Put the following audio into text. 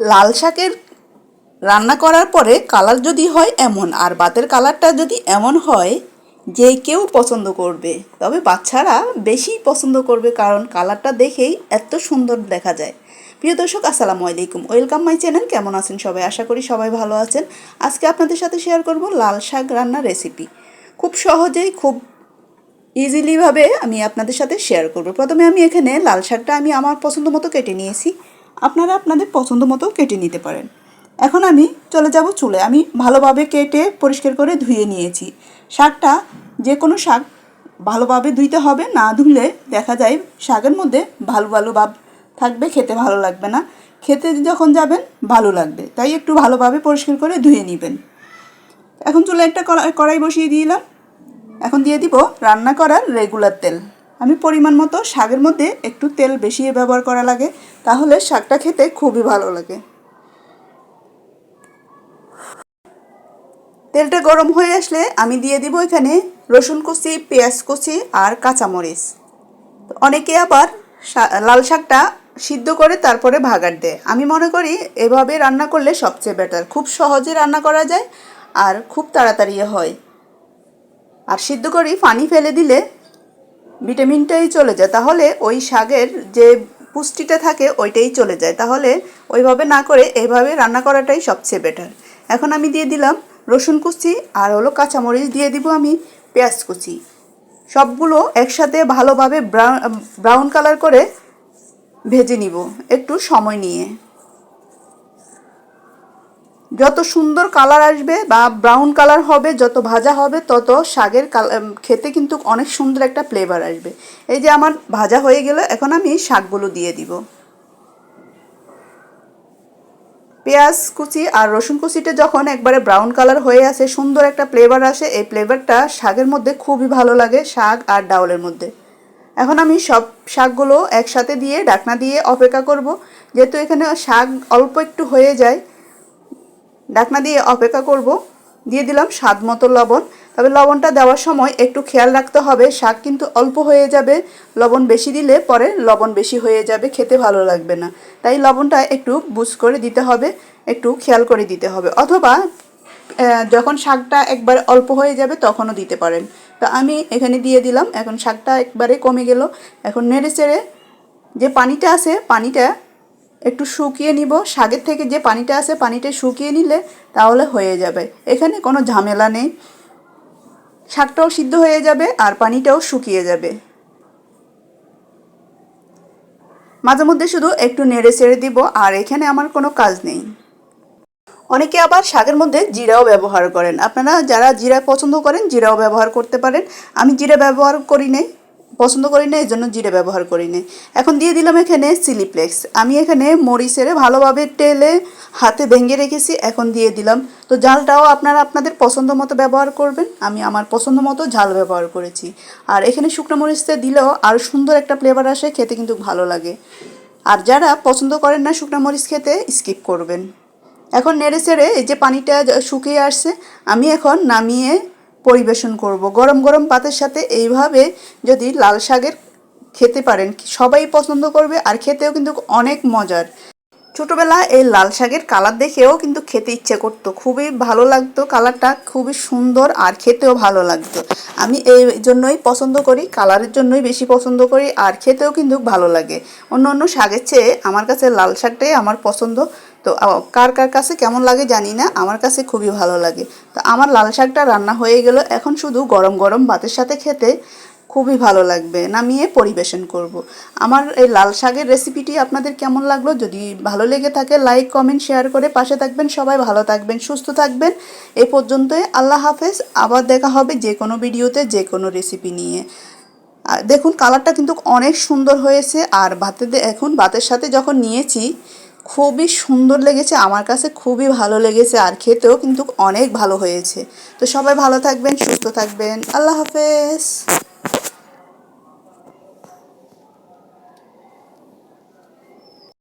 লাল শাকের রান্না করার পরে কালার যদি হয় এমন, আর বাতের কালারটা যদি এমন হয় যে কেউ পছন্দ করবে। তবে বাচ্চারা বেশি পছন্দ করবে কারণ কালারটা দেখেই এত সুন্দর দেখা যায়। প্রিয় দর্শক, আসসালামু আলাইকুম। Welcome my channel. কেমন আছেন সবাই? আশা করি সবাই ভালো আছেন। আজকে আপনাদের সাথে শেয়ার করব লাল শাক রান্নার রেসিপি। খুব সহজেই, খুব ইজিলিভাবে আমি আপনাদের সাথে শেয়ার করব। প্রথমে আমি এখানে লাল শাকটা আমি আমার পছন্দ মতো কেটে নিয়েছি। আপনারা আপনাদের পছন্দ মতো কেটে নিতে পারেন। এখন আমি চলে যাব চুলে। আমি ভালোভাবে কেটে পরিষ্কার করে ধুয়ে নিয়েছি। শাকটা যে কোনো শাক ভালোভাবে ধুইতে হবে, না ধুলে দেখা যায় শাকের মধ্যে ভালো ভালো ভাব থাকবে, খেতে ভালো লাগবে না। খেতে যখন যাবেন, ভালো লাগবে। তাই একটু ভালোভাবে পরিষ্কার করে ধুয়ে নেবেন। এখন চুলে একটা কড়াই বসিয়ে দিলাম। এখন দিয়ে দিব রান্না করার রেগুলার তেল। আমি পরিমাণ মতো শাকের মধ্যে একটু তেল বেশি ব্যবহার করা লাগে, তাহলে শাকটা খেতে খুবই ভালো লাগে। তেলটা গরম হয়ে আসলে আমি দিয়ে দিব এখানে রসুন কুচি, পেঁয়াজ কুচি আর কাঁচামরিচ। অনেকে আবার লাল শাকটা সিদ্ধ করে তারপরে ভাগার দেয়। আমি মনে করি এভাবে রান্না করলে সবচেয়ে বেটার খুব সহজে রান্না করা যায় আর খুব তাড়াতাড়ি হয়। আর সিদ্ধ করি, পানি ফেলে দিলে ভিটামিনটাই চলে যায়। তাহলে ওই শাকের যে পুষ্টিটা থাকে ওইটাই চলে যায়। তাহলে ওইভাবে না করে এইভাবে রান্না করাটাই সবচেয়ে বেটার এখন আমি দিয়ে দিলাম রসুন কুচি আর হলো কাঁচামরিচ দিয়ে দিব আমি পেঁয়াজ কুচি। সবগুলো একসাথে ভালোভাবে ব্রাউন কালার করে ভেজে নিব। একটু সময় নিয়ে। যত সুন্দর কালার আসবে বা ব্রাউন কালার হবে, যত ভাজা হবে, তত শাকের খেতে কিন্তু অনেক সুন্দর একটা ফ্লেভার আসবে। এই যে আমার ভাজা হয়ে গেলে, এখন আমি শাকগুলো দিয়ে দিব। পেঁয়াজ কুচি আর রসুন কুচিটা যখন একবারে ব্রাউন কালার হয়ে আসে, সুন্দর একটা ফ্লেভার আসে, এই ফ্লেভারটা শাকের মধ্যে খুবই ভালো লাগে, শাক আর ডাউলের মধ্যে। এখন আমি সব শাকগুলো একসাথে দিয়ে, ডাকনা দিয়ে অপেক্ষা করব। যেহেতু এখানে শাক অল্প একটু হয়ে যায় ডাকনা দিয়ে অপেক্ষা করব। দিয়ে দিলাম স্বাদ মতো লবণ। তবে লবণটা দেওয়ার সময় একটু খেয়াল রাখতে হবে, শাক কিন্তু অল্প হয়ে যাবে। লবণ বেশি দিলে পরে লবণ বেশি হয়ে যাবে, খেতে ভালো লাগবে না। তাই লবণটা একটু বুঝ করে দিতে হবে, একটু খেয়াল করে দিতে হবে। অথবা যখন শাকটা একবার অল্প হয়ে যাবে তখনও দিতে পারেন। তো আমি এখানে দিয়ে দিলাম, এখন শাকটা একবারে কমে গেল। এখন নেড়ে চেড়ে যে পানিটা আছে, পানিটা একটু শুকিয়ে নিব। শাকের থেকে যে পানিটা আছে পানিটা শুকিয়ে নিলে তাহলে হয়ে যাবে। এখানে কোনো ঝামেলা নেই। শাকটাও সিদ্ধ হয়ে যাবে আর পানিটাও শুকিয়ে যাবে। মাঝে মধ্যে শুধু একটু নেড়ে চেড়ে দিব আর এখানে আমার কোনো কাজ নেই। অনেকে আবার শাকের মধ্যে জিরাও ব্যবহার করেন। আপনারা যারা জিরা পছন্দ করেন জিরাও ব্যবহার করতে পারেন। আমি জিরা ব্যবহার করি নাই। পছন্দ করি না এই জন্য জিরে ব্যবহার করি না। এখন দিয়ে দিলাম এখানে সিলিপ্লেক্স আমি এখানে মরিচের ভালোভাবে টেলে হাতে ভেঙে রেখেছি, এখন দিয়ে দিলাম। তো ঝালটাও আপনারা আপনাদের পছন্দ মতো ব্যবহার করবেন, আমি আমার পছন্দ মতো ঝাল ব্যবহার করেছি। আর এখানে শুকনো মরিচটা দিলেও আরও সুন্দর একটা ফ্লেভার আসে, খেতে কিন্তু ভালো লাগে। আর যারা পছন্দ করেন না শুকনো মরিচ খেতে স্কিপ করবেন। এখন নেড়ে চেড়ে এই যে পানিটা শুকিয়ে আসছে, আমি এখন নামিয়ে পরিবেশন করব। গরম গরম পাতের সাথে এইভাবে যদি লাল শাকের খেতে পারেন, সবাই পছন্দ করবে আর খেতেও কিন্তু অনেক মজার। ছোটোবেলা এই লাল শাকের কালার দেখেও কিন্তু খেতে ইচ্ছে করতো। খুবই ভালো লাগতো কালারটা, খুবই সুন্দর আর খেতেও ভালো লাগতো। আমি এই জন্যই পছন্দ করি, কালারের জন্যই বেশি পছন্দ করি আর খেতেও কিন্তু ভালো লাগে। অন্য অন্য শাকের চেয়ে আমার কাছে লাল শাকটাই আমার পছন্দ। তো কার কার কাছে কেমন লাগে জানি না, আমার কাছে খুবই ভালো লাগে। তো, আমার লাল শাকটা রান্না হয়ে গেল। এখন শুধু গরম গরম ভাতের সাথে খেতে। খুবই ভালো লাগবে। নামিয়ে পরিবেশন করব। আমার এই লাল শাকের রেসিপিটি আপনাদের কেমন লাগল? যদি ভালো লেগে থাকে লাইক কমেন্ট শেয়ার করে পাশে থাকবেন। সবাই ভালো থাকবেন, সুস্থ থাকবেন। এ পর্যন্তই আল্লাহ হাফেজ। আবার দেখা হবে যে কোনো ভিডিওতে, যে কোনো রেসিপি নিয়ে। দেখুন কালারটা কিন্তু অনেক সুন্দর হয়েছে। আর ভাতে এখন ভাতের সাথে যখন নিয়েছি, খুবই সুন্দর লেগেছে। আমার কাছে খুবই ভালো লেগেছে। আর খেতেও কিন্তু অনেক ভালো হয়েছে। তো সবাই ভালো থাকবেন, সুস্থ থাকবেন। আল্লাহ হাফেজ।